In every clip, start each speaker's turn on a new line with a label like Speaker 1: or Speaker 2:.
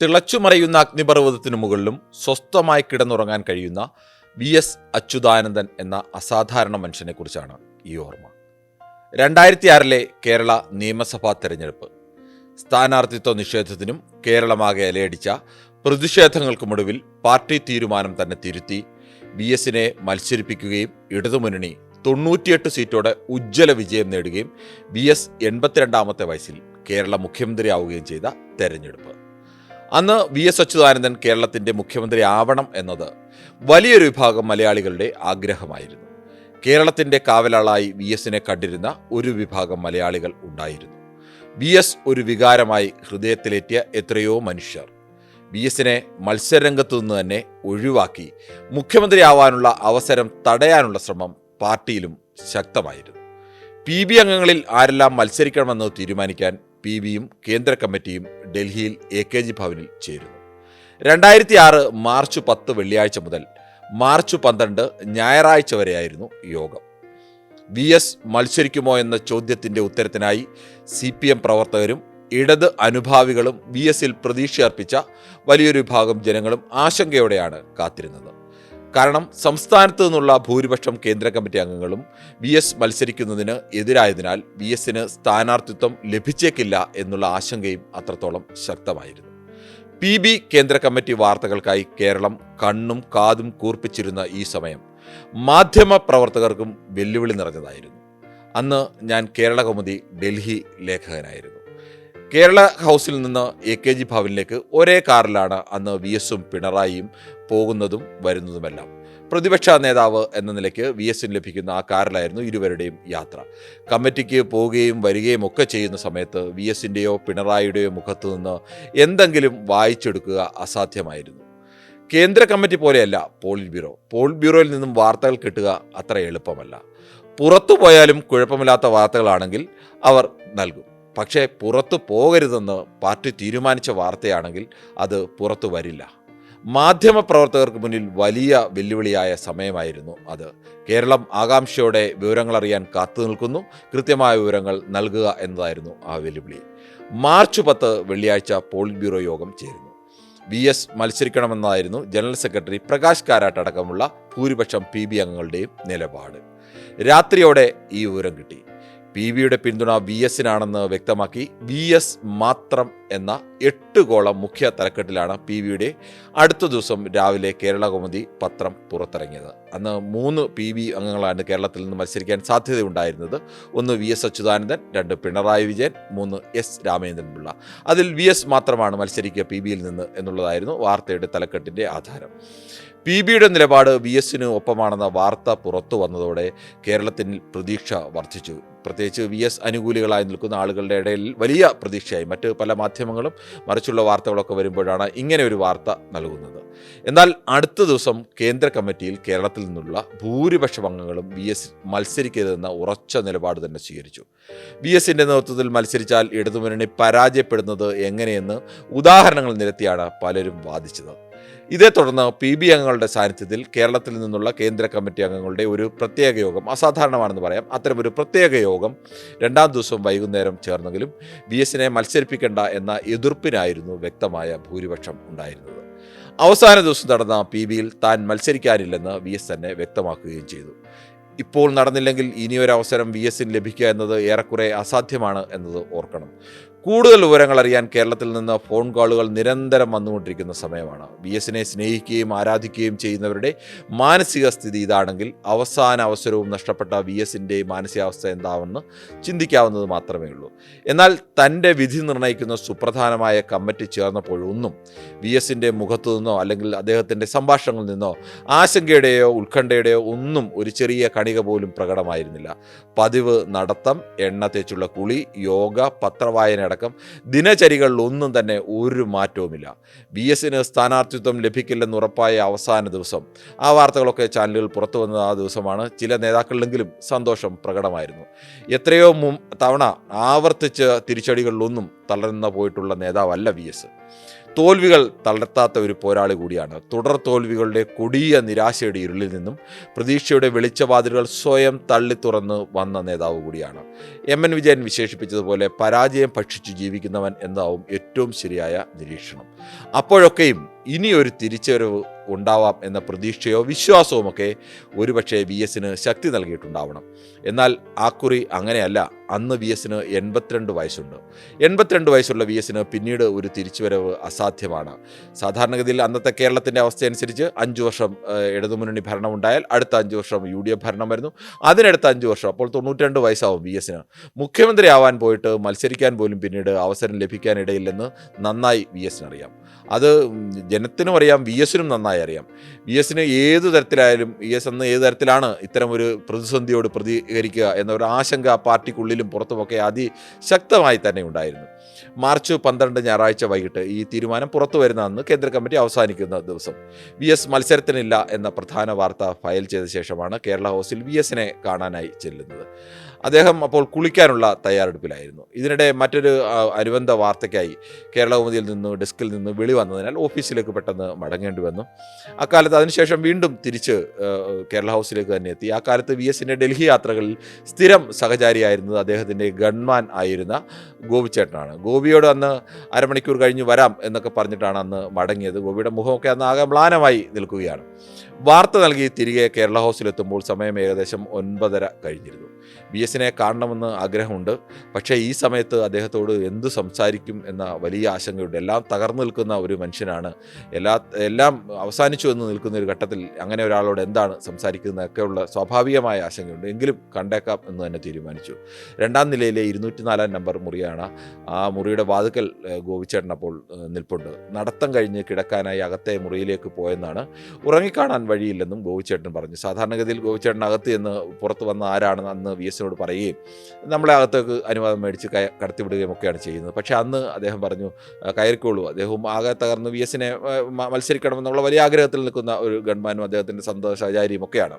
Speaker 1: തിളച്ചുമറയുന്ന അഗ്നിപർവതത്തിനു മുകളിലും സ്വസ്ഥമായി കിടന്നുറങ്ങാൻ കഴിയുന്ന വി എസ് അച്യുതാനന്ദൻ എന്ന അസാധാരണ മനുഷ്യനെക്കുറിച്ചാണ് ഈ ഓർമ്മ. രണ്ടായിരത്തി ആറിലെ കേരള നിയമസഭാ തെരഞ്ഞെടുപ്പ്. സ്ഥാനാർത്ഥിത്വ നിഷേധത്തിനും കേരളമാകെ അലയടിച്ച പ്രതിഷേധങ്ങൾക്കുമൊടുവിൽ പാർട്ടി തീരുമാനം തന്നെ തിരുത്തി വി എസിനെ മത്സരിപ്പിക്കുകയും ഇടതുമുന്നണി തൊണ്ണൂറ്റിയെട്ട് സീറ്റോടെ ഉജ്ജ്വല വിജയം നേടുകയും വി എസ് എൺപത്തിരണ്ടാമത്തെ വയസ്സിൽ കേരള മുഖ്യമന്ത്രിയാവുകയും ചെയ്ത തെരഞ്ഞെടുപ്പ്. അന്ന് വി എസ് അച്യുതാനന്ദൻ കേരളത്തിന്റെ മുഖ്യമന്ത്രി ആവണം എന്നത് വലിയൊരു വിഭാഗം മലയാളികളുടെ ആഗ്രഹമായിരുന്നു. കേരളത്തിന്റെ കാവലാളായി വി എസിനെ കണ്ടിരുന്ന ഒരു വിഭാഗം മലയാളികൾ ഉണ്ടായിരുന്നു. വി എസ് ഒരു വികാരമായി ഹൃദയത്തിലേറ്റിയ എത്രയോ മനുഷ്യർ വി എസിനെ മത്സരരംഗത്തു നിന്ന് തന്നെ ഒഴിവാക്കി മുഖ്യമന്ത്രിയാവാനുള്ള അവസരം തടയാനുള്ള ശ്രമം പാർട്ടിയിലും ശക്തമായിരുന്നു. പി ബി അംഗങ്ങളിൽ ആരെല്ലാം മത്സരിക്കണമെന്ന് തീരുമാനിക്കാൻ പി ബിയും കേന്ദ്ര കമ്മിറ്റിയും ഡൽഹിയിൽ എ കെ ജി ഭവനിൽ ചേരുന്നു. രണ്ടായിരത്തി ആറ് മാർച്ച് പത്ത് വെള്ളിയാഴ്ച മുതൽ മാർച്ച് പന്ത്രണ്ട് ഞായറാഴ്ച വരെയായിരുന്നു യോഗം. വി എസ് മത്സരിക്കുമോ എന്ന ചോദ്യത്തിന്റെ ഉത്തരത്തിനായി സി പി എം പ്രവർത്തകരും ഇടത് അനുഭാവികളും വി എസിൽ പ്രതീക്ഷയർപ്പിച്ച വലിയൊരു വിഭാഗം ജനങ്ങളും ആശങ്കയോടെയാണ് കാത്തിരുന്നത്. കാരണം സംസ്ഥാനത്തു നിന്നുള്ള ഭൂരിപക്ഷം കേന്ദ്ര കമ്മിറ്റി അംഗങ്ങളും വി എസ് മത്സരിക്കുന്നതിന് എതിരായതിനാൽ വി എസിന് സ്ഥാനാർത്ഥിത്വം ലഭിച്ചേക്കില്ല എന്നുള്ള ആശങ്കയും അത്രത്തോളം ശക്തമായിരുന്നു. പി ബി കേന്ദ്ര കമ്മിറ്റി വാർത്തകൾക്കായി കേരളം കണ്ണും കാതും കൂർപ്പിച്ചിരുന്ന ഈ സമയം മാധ്യമ പ്രവർത്തകർക്കും വെല്ലുവിളി നിറഞ്ഞതായിരുന്നു. അന്ന് ഞാൻ കേരളകൗമുദി ഡൽഹി ലേഖകനായിരുന്നു. കേരള ഹൗസിൽ നിന്ന് എ കെ ജി ഭവനിലേക്ക് ഒരേ കാറിലാണ് അന്ന് വി എസും പിണറായിയും പോകുന്നതും വരുന്നതുമെല്ലാം. പ്രതിപക്ഷ നേതാവ് എന്ന നിലയ്ക്ക് വി എസിന് ലഭിക്കുന്ന ആ കാറിലായിരുന്നു ഇരുവരുടെയും യാത്ര. കമ്മിറ്റിക്ക് പോവുകയും വരികയും ഒക്കെ ചെയ്യുന്ന സമയത്ത് വി എസിന്റെയോ പിണറായിയുടെയോ മുഖത്ത് നിന്ന് എന്തെങ്കിലും വായിച്ചെടുക്കുക അസാധ്യമായിരുന്നു. കേന്ദ്ര കമ്മിറ്റി പോലെയല്ല പോളിറ്റ് ബ്യൂറോ. പോളിറ്റ് ബ്യൂറോയിൽ നിന്നും വാർത്തകൾ കിട്ടുക അത്ര എളുപ്പമല്ല. പുറത്തു പോയാലും കുഴപ്പമില്ലാത്ത വാർത്തകളാണെങ്കിൽ അവർ നൽകും. പക്ഷേ പുറത്തു പോകരുതെന്ന് പാർട്ടി തീരുമാനിച്ച വാർത്തയാണെങ്കിൽ അത് പുറത്തു വരില്ല. മാധ്യമപ്രവർത്തകർക്ക് മുന്നിൽ വലിയ വെല്ലുവിളിയായ സമയമായിരുന്നു അത്. കേരളം ആകാംക്ഷയോടെ വിവരങ്ങൾ അറിയാൻ കാത്തു നിൽക്കുന്നു. കൃത്യമായ വിവരങ്ങൾ നൽകുക എന്നതായിരുന്നു ആ വെല്ലുവിളി. മാർച്ച് പത്ത് വെള്ളിയാഴ്ച പോളിറ്റ് ബ്യൂറോ യോഗം ചേരുന്നു. വി എസ് മത്സരിക്കണമെന്നായിരുന്നു ജനറൽ സെക്രട്ടറി പ്രകാശ് കാരാട്ട് അടക്കമുള്ള ഭൂരിപക്ഷം പി ബി അംഗങ്ങളുടെയും നിലപാട്. രാത്രിയോടെ ഈ വിവരം കിട്ടി. പി ബിയുടെ പിന്തുണ വി എസിനാണെന്ന് വ്യക്തമാക്കി. വി എസ് മാത്രം എന്ന എട്ട് കോളം മുഖ്യ തലക്കെട്ടിലാണ് പി ബിയുടെ അടുത്ത ദിവസം രാവിലെ കേരള കൗമുദി പത്രം പുറത്തിറങ്ങിയത്. അന്ന് മൂന്ന് പി ബി അംഗങ്ങളാണ് കേരളത്തിൽ നിന്ന് മത്സരിക്കാൻ സാധ്യതയുണ്ടായിരുന്നത്. ഒന്ന് വി എസ് അച്യുതാനന്ദൻ രണ്ട് പിണറായി വിജയൻ മൂന്ന് എസ് രാമചന്ദ്രൻ പിള്ള അതിൽ വി എസ് മാത്രമാണ് മത്സരിക്കുക പി ബിയിൽ നിന്ന് എന്നുള്ളതായിരുന്നു വാർത്തയുടെ തലക്കെട്ടിന്റെ ആധാരം. പി ബിയുടെ നിലപാട് വി എസിന് ഒപ്പമാണെന്ന വാർത്ത പുറത്തു വന്നതോടെ കേരളത്തിൽ പ്രതീക്ഷ വർദ്ധിച്ചു. പ്രത്യേകിച്ച് വി എസ് അനുകൂലികളായി നിൽക്കുന്ന ആളുകളുടെ ഇടയിൽ വലിയ പ്രതീക്ഷയായി. മറ്റ് പല മാധ്യമങ്ങളും മറിച്ചുള്ള വാർത്തകളൊക്കെ വരുമ്പോഴാണ് ഇങ്ങനെ ഒരു വാർത്ത നൽകുന്നത്. എന്നാൽ അടുത്ത ദിവസം കേന്ദ്ര കമ്മിറ്റിയിൽ കേരളത്തിൽ നിന്നുള്ള ഭൂരിപക്ഷം അംഗങ്ങളും വി എസ് മത്സരിക്കരുതെന്ന ഉറച്ച നിലപാട് തന്നെ സ്വീകരിച്ചു. വി എസിന്റെ നേതൃത്വത്തിൽ മത്സരിച്ചാൽ ഇടതുമുന്നണി പരാജയപ്പെടുന്നത് എങ്ങനെയെന്ന് ഉദാഹരണങ്ങൾ നിരത്തിയാണ് പലരും വാദിച്ചത്. ഇതേ തുടർന്ന് പി ബി അംഗങ്ങളുടെ സാന്നിധ്യത്തിൽ കേരളത്തിൽ നിന്നുള്ള കേന്ദ്ര കമ്മിറ്റി അംഗങ്ങളുടെ ഒരു പ്രത്യേക യോഗം അസാധാരണമാണെന്ന് പറയാം. അത്തരമൊരു പ്രത്യേക യോഗം രണ്ടാം ദിവസം വൈകുന്നേരം ചേർന്നെങ്കിലും വി എസിനെ മത്സരിപ്പിക്കേണ്ട എന്ന എതിർപ്പിനായിരുന്നു വ്യക്തമായ ഭൂരിപക്ഷം ഉണ്ടായിരുന്നത്. അവസാന ദിവസം നടന്ന പി ബിയിൽ താൻ മത്സരിക്കാനില്ലെന്ന് വി എസ് തന്നെ വ്യക്തമാക്കുകയും ചെയ്തു. ഇപ്പോൾ നടന്നില്ലെങ്കിൽ ഇനിയൊരവസരം വി എസിന് ലഭിക്കുക എന്നത് ഏറെക്കുറെ അസാധ്യമാണ് എന്നത് ഓർക്കണം. കൂടുതൽ വിവരങ്ങൾ അറിയാൻ കേരളത്തിൽ നിന്ന് ഫോൺ കോളുകൾ നിരന്തരം വന്നുകൊണ്ടിരിക്കുന്ന സമയമാണ്. ബി എസിനെ സ്നേഹിക്കുകയും ആരാധിക്കുകയും ചെയ്യുന്നവരുടെ മാനസിക സ്ഥിതി ഇതാണെങ്കിൽ അവസാന അവസരവും നഷ്ടപ്പെട്ട വി എസിന്റെ മാനസികാവസ്ഥ എന്താവെന്ന് ചിന്തിക്കാവുന്നത് മാത്രമേ ഉള്ളൂ. എന്നാൽ തന്റെ വിധി നിർണയിക്കുന്ന സുപ്രധാനമായ കമ്മിറ്റി ചേർന്നപ്പോഴൊന്നും വി എസിന്റെ മുഖത്തു നിന്നോ അല്ലെങ്കിൽ അദ്ദേഹത്തിന്റെ സംഭാഷണങ്ങളിൽ നിന്നോ ആശങ്കയുടെയോ ഉത്കണ്ഠയുടെയോ ഒന്നും ഒരു ചെറിയ കണിക പോലും പ്രകടമായിരുന്നില്ല. പതിവ് നടത്തം എണ്ണ തേച്ചുള്ള കുളി യോഗ പത്രവായന അടക്കം ദിനചര്യകളിൽ ഒന്നും തന്നെ ഒരു മാറ്റവുമില്ല. ബി എസിന് സ്ഥാനാർത്ഥിത്വം ലഭിക്കില്ലെന്ന് ഉറപ്പായ അവസാന ദിവസം. ആ വാർത്തകളൊക്കെ ചാനലുകൾ പുറത്തു വന്ന ആ ദിവസമാണ്. ചില നേതാക്കളിലെങ്കിലും സന്തോഷം പ്രകടമായിരുന്നു. എത്രയോ തവണ ആവർത്തിച്ച് തിരിച്ചടികളിലൊന്നും തളർന്ന പോയിട്ടുള്ള നേതാവല്ല വി എസ്. തോൽവികൾ തളർത്താത്ത ഒരു പോരാളി കൂടിയാണ്. തുടർ തോൽവികളുടെ കൊടിയ നിരാശയുടെ ഇരുളിൽ നിന്നും പ്രതീക്ഷയുടെ വെളിച്ചവാതിലുകൾ സ്വയം തള്ളി തുറന്ന് വന്ന നേതാവ് കൂടിയാണ്. എം എൻ വിജയൻ വിശേഷിപ്പിച്ചതുപോലെ പരാജയം ഭക്ഷിച്ചു ജീവിക്കുന്നവൻ എന്നതാവും ഏറ്റവും ശരിയായ നിരീക്ഷണം. അപ്പോഴൊക്കെയും ഇനിയൊരു തിരിച്ചുവരവ് ഉണ്ടാവാം എന്ന പ്രതീക്ഷയോ വിശ്വാസവുമൊക്കെ ഒരുപക്ഷെ വി എസിന് ശക്തി നൽകിയിട്ടുണ്ടാവണം. എന്നാൽ ആക്കുറി അങ്ങനെയല്ല. അന്ന് വി എസിന് എൺപത്തിരണ്ട് വയസ്സുണ്ട്. എൺപത്തിരണ്ട് വയസ്സുള്ള വി എസിന് പിന്നീട് ഒരു തിരിച്ചുവരവ് അസാധ്യമാണ്. സാധാരണഗതിയിൽ അന്നത്തെ കേരളത്തിന്റെ അവസ്ഥയനുസരിച്ച് അഞ്ച് വർഷം ഇടതുമുന്നണി ഭരണം ഉണ്ടായാൽ അടുത്ത അഞ്ച് വർഷം യു ഡി എഫ് ഭരണം വരുന്നു. അതിനടുത്ത അഞ്ച് വർഷം അപ്പോൾ തൊണ്ണൂറ്റിരണ്ട് വയസ്സാവും വി എസിന്. മുഖ്യമന്ത്രി ആവാൻ പോയിട്ട് മത്സരിക്കാൻ പോലും പിന്നീട് അവസരം ലഭിക്കാനിടയില്ലെന്ന് നന്നായി വി എസിന് അറിയാം അത് ജനത്തിനും അറിയാം വി എസിനും നന്നായി അറിയാം. വി എസിന് ഏത് തരത്തിലായാലും വി എസ് എന്ന് ഏത് തരത്തിലാണ് ഇത്തരം ഒരു പ്രതിസന്ധിയോട് പ്രതികരിക്കുക എന്ന ഒരു ആശങ്ക പാർട്ടിക്കുള്ളിലും പുറത്തുമൊക്കെ അതിശക്തമായി തന്നെ ഉണ്ടായിരുന്നു. മാർച്ച് പന്ത്രണ്ട് ഞായറാഴ്ച വൈകിട്ട് ഈ തീരുമാനം പുറത്തു വരുന്ന അന്ന് കേന്ദ്ര കമ്മിറ്റി അവസാനിക്കുന്ന ദിവസം. വി എസ് മത്സരത്തിനില്ല എന്ന പ്രധാന വാർത്ത ഫയൽ ചെയ്ത ശേഷമാണ് കേരള ഹൗസിൽ വി എസിനെ കാണാനായി ചെല്ലുന്നത്. അദ്ദേഹം അപ്പോൾ കുളിക്കാനുള്ള തയ്യാറെടുപ്പിലായിരുന്നു. ഇതിനിടെ മറ്റൊരു അനുബന്ധ വാർത്തയ്ക്കായി കേരളകൗമുദിയിൽ നിന്ന് ഡെസ്കിൽ നിന്ന് വിളി വന്നതിനാൽ ഓഫീസിലേക്ക് പെട്ടെന്ന് മടങ്ങേണ്ടി വന്നു. അക്കാലത്ത് അതിനുശേഷം വീണ്ടും തിരിച്ച് കേരള ഹൗസിലേക്ക് തന്നെ എത്തി. ആ കാലത്ത് വി എസിന്റെ ഡൽഹി യാത്രകളിൽ സ്ഥിരം സഹചാരിയായിരുന്നത് അദ്ദേഹത്തിന്റെ ഗൺമാൻ ആയിരുന്ന ഗോപിച്ചേട്ടനാണ്. ഗോപിയോട് അന്ന് അരമണിക്കൂർ കഴിഞ്ഞ് വരാം എന്നൊക്കെ പറഞ്ഞിട്ടാണ് അന്ന് മടങ്ങിയത്. ഗോപിയുടെ മുഖമൊക്കെ അന്ന് ആകെ മ്ലാനമായി നിൽക്കുകയാണ്. വാർത്ത നൽകി തിരികെ കേരള ഹൗസിലെത്തുമ്പോൾ സമയം ഏകദേശം ഒൻപതര കഴിഞ്ഞിരുന്നു. ബി എസിനെ കാണണമെന്ന് ആഗ്രഹമുണ്ട്. പക്ഷേ ഈ സമയത്ത് അദ്ദേഹത്തോട് എന്തു സംസാരിക്കും എന്ന വലിയ ആശങ്കയുണ്ട്. എല്ലാം തകർന്നു നിൽക്കുന്ന ഒരു മനുഷ്യനാണ്. എല്ലാ എല്ലാം അവസാനിച്ചു എന്ന് നിൽക്കുന്ന ഒരു ഘട്ടത്തിൽ അങ്ങനെ ഒരാളോട് എന്താണ് സംസാരിക്കുന്നതൊക്കെയുള്ള സ്വാഭാവികമായ ആശങ്കയുണ്ട്. എങ്കിലും കണ്ടേക്കാം എന്ന് തന്നെ തീരുമാനിച്ചു. രണ്ടാം നിലയിലെ ഇരുന്നൂറ്റി നാലാം നമ്പർ മുറിയാണ് ആ മുറിയുടെ വാതുക്കൽ ഗോപിച്ചേട്ടൻ അപ്പോൾ നിൽപ്പുണ്ട്. നടത്തം കഴിഞ്ഞ് കിടക്കാനായി അകത്തെ മുറിയിലേക്ക് പോയെന്നാണ് ഉറങ്ങിക്കാണാൻ വഴിയില്ലെന്നും ഗോപിച്ചേട്ടൻ പറഞ്ഞു. സാധാരണഗതിയിൽ ഗോപിച്ചേട്ടൻ അകത്ത് എന്ന് പുറത്ത് വന്ന ആരാണെന്ന് അന്ന് വി എസിനോട് പറയുകയും നമ്മളെ അകത്തേക്ക് അനുവാദം മേടിച്ച് കയ കടത്തിവിടുകയും ഒക്കെയാണ് ചെയ്യുന്നത്. പക്ഷേ അന്ന് അദ്ദേഹം പറഞ്ഞു "ആ, കയറിക്കോളൂ. അദ്ദേഹവും ആകെ തകർന്ന് വി എസിനെ മത്സരിക്കണമെന്നുള്ള വലിയ ആഗ്രഹത്തിൽ നിൽക്കുന്ന ഒരു ഗൺമാനും അദ്ദേഹത്തിന്റെ സന്തോഷാചാരിയും ഒക്കെയാണ്.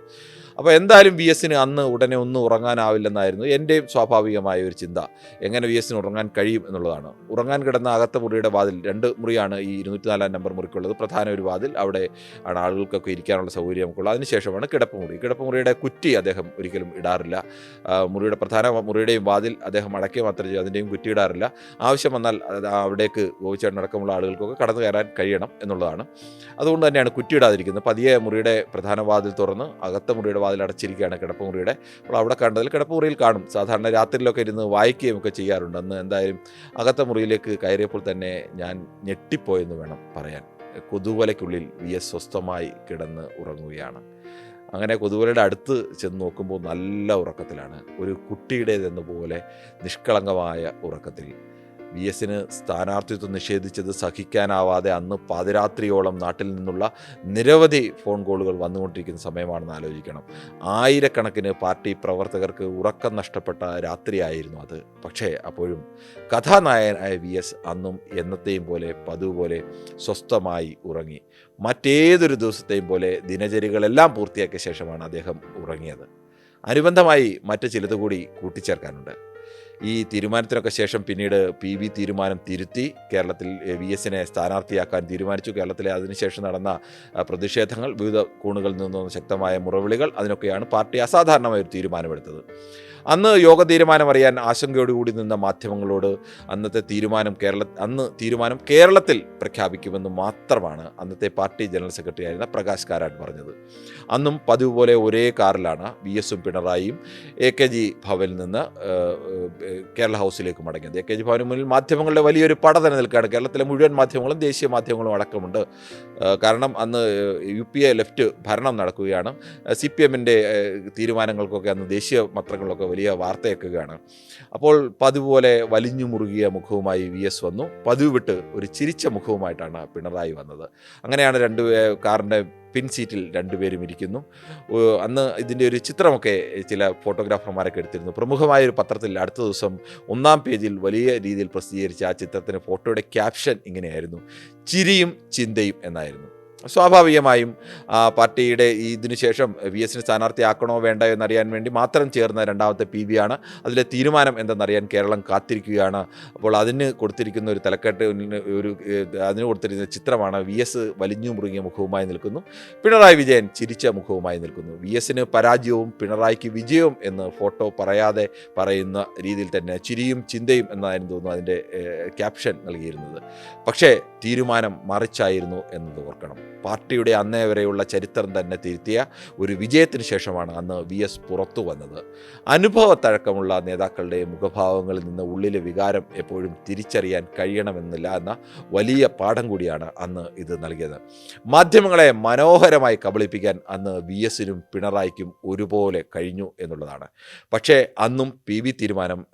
Speaker 1: അപ്പോൾ എന്തായാലും വി എസിന് അന്ന് ഉടനെ ഒന്നും ഉറങ്ങാനാവില്ലെന്നായിരുന്നു എന്റെയും സ്വാഭാവികമായ ഒരു ചിന്ത. എങ്ങനെ വി എസിന് ഉറങ്ങാൻ കഴിയും എന്നുള്ളതാണ്. ഉറങ്ങാൻ കിടന്ന അകത്ത മുറിയുടെ വാതിൽ രണ്ട് മുറിയാണ് ഈ ഇരുന്നൂറ്റി നാലാം നമ്പർ മുറിക്കുള്ളത്. പ്രധാന ഒരു വാതിൽ. അവിടെ ആണ് ആളുകൾക്കൊക്കെ ഇരിക്കാനുള്ള സൗകര്യം നമുക്കുള്ളത്. അതിനുശേഷമാണ് കിടപ്പുമുറി കിടപ്പുമുറിയുടെ കുറ്റി അദ്ദേഹം ഒരിക്കലും ഇടാറില്ല. മുറിയുടെ പ്രധാന മുറിയുടെയും വാതിൽ അദ്ദേഹം അടക്കി മാത്രമേ ചെയ്യും അതിന്റെയും കുറ്റി ഇടാറില്ല. ആവശ്യം വന്നാൽ അവിടേക്ക് ഗോവിച്ചേട്ടനടക്കമുള്ള ആളുകൾക്കൊക്കെ കടന്നു കയറാൻ കഴിയണം എന്നുള്ളതാണ്. അതുകൊണ്ട് തന്നെയാണ് കുറ്റി ഇടാതിരിക്കുന്നത്. പതിയെ മുറിയുടെ പ്രധാന വാതിൽ തുറന്ന് അകത്ത മുറിയുടെ വാതിൽ അടച്ചിരിക്കുകയാണ് കിടപ്പുമുറിയുടെ അപ്പോൾ അവിടെ കണ്ടതിൽ കിടപ്പുമുറിയിൽ കാണും. സാധാരണ രാത്രിയിലൊക്കെ ഇരുന്ന് വായിക്കുകയും ഒക്കെ ചെയ്യാറുണ്ട്. അന്ന് എന്തായാലും അകത്ത മുറിയിലേക്ക് കയറിയപ്പോൾ തന്നെ ഞാൻ ഞെട്ടിപ്പോയെന്ന് വേണം പറയാൻ. കൊതുവലയ്ക്കുള്ളിൽ വി എസ് സ്വസ്ഥമായി കിടന്ന് ഉറങ്ങുകയാണ്. അങ്ങനെ കൊതുവലയുടെ അടുത്ത് ചെന്ന് നോക്കുമ്പോൾ നല്ല ഉറക്കത്തിലാണ്. ഒരു കുട്ടിയുടേതെന്ന പോലെ നിഷ്കളങ്കമായ ഉറക്കത്തിൽ വി എസിന് സ്ഥാനാർത്ഥിത്വം നിഷേധിച്ചത് സഹിക്കാനാവാതെ അന്ന് പാതിരാത്രിയോളം നാട്ടിൽ നിന്നുള്ള നിരവധി ഫോൺ കോളുകൾ വന്നുകൊണ്ടിരിക്കുന്ന സമയമാണെന്ന് ആലോചിക്കണം. ആയിരക്കണക്കിന് പാർട്ടി പ്രവർത്തകർക്ക് ഉറക്കം നഷ്ടപ്പെട്ട രാത്രിയായിരുന്നു അത്. പക്ഷേ അപ്പോഴും കഥാനായകനായ വി എസ് അന്നും എന്നത്തെയും പോലെ പതുപോലെ പോലെ സ്വസ്ഥമായി ഉറങ്ങി. മറ്റേതൊരു ദിവസത്തെയും പോലെ ദിനചര്യകളെല്ലാം പൂർത്തിയാക്കിയ ശേഷമാണ് അദ്ദേഹം ഉറങ്ങിയത്. അനുബന്ധമായി മറ്റ് ചിലത് കൂടി കൂട്ടിച്ചേർക്കാനുണ്ട്. ഈ തീരുമാനത്തിനൊക്കെ ശേഷം പിന്നീട് പി വി തീരുമാനം തിരുത്തി കേരളത്തിൽ വി എസിനെ സ്ഥാനാർത്ഥിയാക്കാൻ തീരുമാനിച്ചു. കേരളത്തിലെ അതിനുശേഷം നടന്ന പ്രതിഷേധങ്ങൾ വിവിധ കോണുകളിൽ നിന്നും ശക്തമായ മുറവിളികൾ അതിനൊക്കെയാണ് പാർട്ടി അസാധാരണമായ ഒരു തീരുമാനമെടുത്തത്. അന്ന് യോഗ തീരുമാനം അറിയാൻ ആശങ്കയോടുകൂടി നിന്ന മാധ്യമങ്ങളോട് അന്നത്തെ തീരുമാനം കേരള അന്ന് തീരുമാനം കേരളത്തിൽ പ്രഖ്യാപിക്കുമെന്ന് മാത്രമാണ് അന്നത്തെ പാർട്ടി ജനറൽ സെക്രട്ടറി ആയിരുന്ന പ്രകാശ് കാരാട്ട് പറഞ്ഞത്. അന്നും പതിവ് പോലെ ഒരേ കാറിലാണ് വി എസും പിണറായിയും എ കെ ജി ഭവനിൽ നിന്ന് കേരള ഹൗസിലേക്ക് മടങ്ങിയത്. എ കെ ജി ഭവന് മുന്നിൽ മാധ്യമങ്ങളുടെ വലിയൊരു പട തന്നെ നിൽക്കുകയാണ്. കേരളത്തിലെ മുഴുവൻ മാധ്യമങ്ങളും ദേശീയ മാധ്യമങ്ങളും അടക്കമുണ്ട്. കാരണം അന്ന് യു പി എ ലെഫ്റ്റ് ഭരണം നടക്കുകയാണ്. സി പി എമ്മിന്റെ തീരുമാനങ്ങൾക്കൊക്കെ അന്ന് ദേശീയ പത്രങ്ങളിലൊക്കെ വലിയ വാർത്തയൊക്കെയാണ്. അപ്പോൾ പതിവ് പോലെ വലിഞ്ഞു മുറുകിയ മുഖവുമായി വി എസ് വന്നു. പതിവ് വിട്ട് ഒരു ചിരിച്ച മുഖവുമായിട്ടാണ് പിണറായി വന്നത്. അങ്ങനെയാണ് രണ്ട് കാറിന്റെ പിൻ സീറ്റിൽ രണ്ടുപേരും ഇരിക്കുന്നു. അന്ന് ഇതിന്റെ ഒരു ചിത്രമൊക്കെ ചില ഫോട്ടോഗ്രാഫർമാരൊക്കെ എടുത്തിരുന്നു. പ്രമുഖമായ ഒരു പത്രത്തിൽ അടുത്ത ദിവസം ഒന്നാം പേജിൽ വലിയ രീതിയിൽ പ്രസിദ്ധീകരിച്ച ആ ചിത്രത്തിന് ഫോട്ടോയുടെ ക്യാപ്ഷൻ ഇങ്ങനെയായിരുന്നു. ചിരിയും ചിന്തയും എന്നായിരുന്നു. സ്വാഭാവികമായും പാർട്ടിയുടെ ഇതിനു ശേഷം വി എസിന് സ്ഥാനാർത്ഥിയാക്കണോ വേണ്ട എന്നറിയാൻ വേണ്ടി മാത്രം ചേർന്ന രണ്ടാമത്തെ പി ബി ആണ്. അതിലെ തീരുമാനം എന്തെന്നറിയാൻ കേരളം കാത്തിരിക്കുകയാണ്. അപ്പോൾ അതിന് കൊടുത്തിരിക്കുന്ന ഒരു തലക്കെട്ട് ഒരു അതിന് കൊടുത്തിരിക്കുന്ന ചിത്രമാണ് വി എസ് വലിഞ്ഞു മുറുകിയ മുഖവുമായി നിൽക്കുന്നു. പിണറായി വിജയൻ ചിരിച്ച മുഖവുമായി നിൽക്കുന്നു. വി എസിന് പരാജയവും പിണറായിക്ക് വിജയവും എന്ന് ഫോട്ടോ പറയാതെ പറയുന്ന രീതിയിൽ തന്നെ ചിരിയും ചിന്തയും എന്നായിരുന്നു തോന്നുന്നു അതിന്റെ ക്യാപ്ഷൻ നൽകിയിരുന്നത്. പക്ഷേ തീരുമാനം മറിച്ചായിരുന്നു എന്നത് ഓർക്കണം. പാർട്ടിയുടെ അന്നേ വരെയുള്ള ചരിത്രം തന്നെ തിരുത്തിയ ഒരു വിജയത്തിന് ശേഷമാണ് അന്ന് വി എസ് പുറത്തു വന്നത്. അനുഭവത്തഴക്കമുള്ള നേതാക്കളുടെ മുഖഭാവങ്ങളിൽ നിന്ന് ഉള്ളിലെ വികാരം എപ്പോഴും തിരിച്ചറിയാൻ കഴിയണമെന്നില്ല എന്ന വലിയ പാഠം കൂടിയാണ് അന്ന് ഇത് നൽകിയത്. മാധ്യമങ്ങളെ മനോഹരമായി കബളിപ്പിക്കാൻ അന്ന് വി എസിനും പിണറായിക്കും ഒരുപോലെ കഴിഞ്ഞു എന്നുള്ളതാണ്. പക്ഷേ അന്നും പി വി തീരുമാനം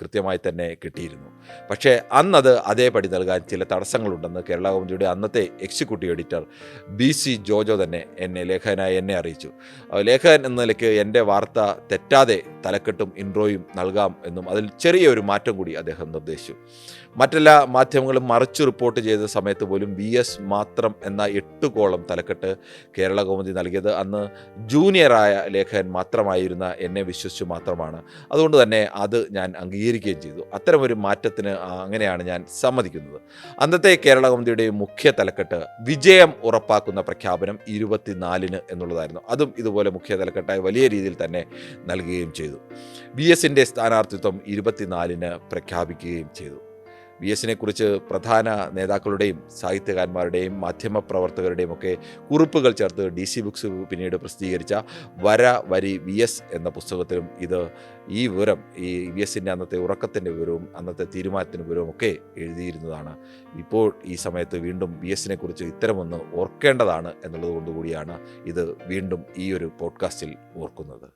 Speaker 1: കൃത്യമായി തന്നെ കിട്ടിയിരുന്നു. പക്ഷേ അന്നത് അതേപടി നൽകാൻ ചില തടസ്സങ്ങളുണ്ടെന്ന് കേരള കൗമുദിയുടെ അന്നത്തെ executive editor B C Jojo തന്നെ എന്നെ ലേഖകനായി എന്നെ അറിയിച്ചു. ലേഖകൻ എന്ന നിലയ്ക്ക് എന്റെ വാർത്ത തെറ്റാതെ തലക്കെട്ടും ഇൻട്രോയും നൽകാം എന്നും അതിൽ ചെറിയൊരു മാറ്റം കൂടി അദ്ദേഹം നിർദ്ദേശിച്ചു. മറ്റെല്ലാ മാധ്യമങ്ങളും മറിച്ച് റിപ്പോർട്ട് ചെയ്ത സമയത്ത് പോലും വി എസ് മാത്രം എന്ന എട്ട് കോളം തലക്കെട്ട് കേരള കൗമുദി നൽകിയത് അന്ന് ജൂനിയറായ ലേഖകൻ മാത്രമായിരുന്ന എന്നെ വിശ്വസിച്ചു മാത്രമാണ്. അതുകൊണ്ട് തന്നെ അത് ഞാൻ അംഗീകരിക്കുകയും ചെയ്തു. അത്തരമൊരു മാറ്റത്തിന് അങ്ങനെയാണ് ഞാൻ സമ്മതിക്കുന്നത്. അന്നത്തെ കേരള കൗമുദിയുടെ മുഖ്യ തലക്കെട്ട് വിജയം ഉറപ്പാക്കുന്ന പ്രഖ്യാപനം ഇരുപത്തിനാലിന് എന്നുള്ളതായിരുന്നു. അതും ഇതുപോലെ മുഖ്യ തലക്കെട്ടായി വലിയ രീതിയിൽ തന്നെ നൽകുകയും ചെയ്തു. വി എസിന്റെ സ്ഥാനാർത്ഥിത്വം ഇരുപത്തിനാലിന് പ്രഖ്യാപിക്കുകയും ചെയ്തു. വി എസിനെ കുറിച്ച് പ്രധാന നേതാക്കളുടെയും സാഹിത്യകാരന്മാരുടെയും മാധ്യമപ്രവർത്തകരുടെയും ഒക്കെ കുറിപ്പുകൾ ചേർത്ത് ഡി സി ബുക്സ് പിന്നീട് പ്രസിദ്ധീകരിച്ച വര വരി വി എസ് എന്ന പുസ്തകത്തിലും ഇത് ഈ വിവരം ഈ വി എസിന്റെ അന്നത്തെ ഉറക്കത്തിന്റെ വിവരവും അന്നത്തെ തീരുമാനത്തിന്റെ വിവരവും ഒക്കെ എഴുതിയിരുന്നതാണ്. ഇപ്പോൾ ഈ സമയത്ത് വീണ്ടും വി എസിനെ കുറിച്ച് ഇത്തരമൊന്ന് ഓർക്കേണ്ടതാണ് എന്നുള്ളത് കൊണ്ടുകൂടിയാണ് ഇത് വീണ്ടും ഈ ഒരു പോഡ്കാസ്റ്റിൽ ഓർക്കുന്നത്.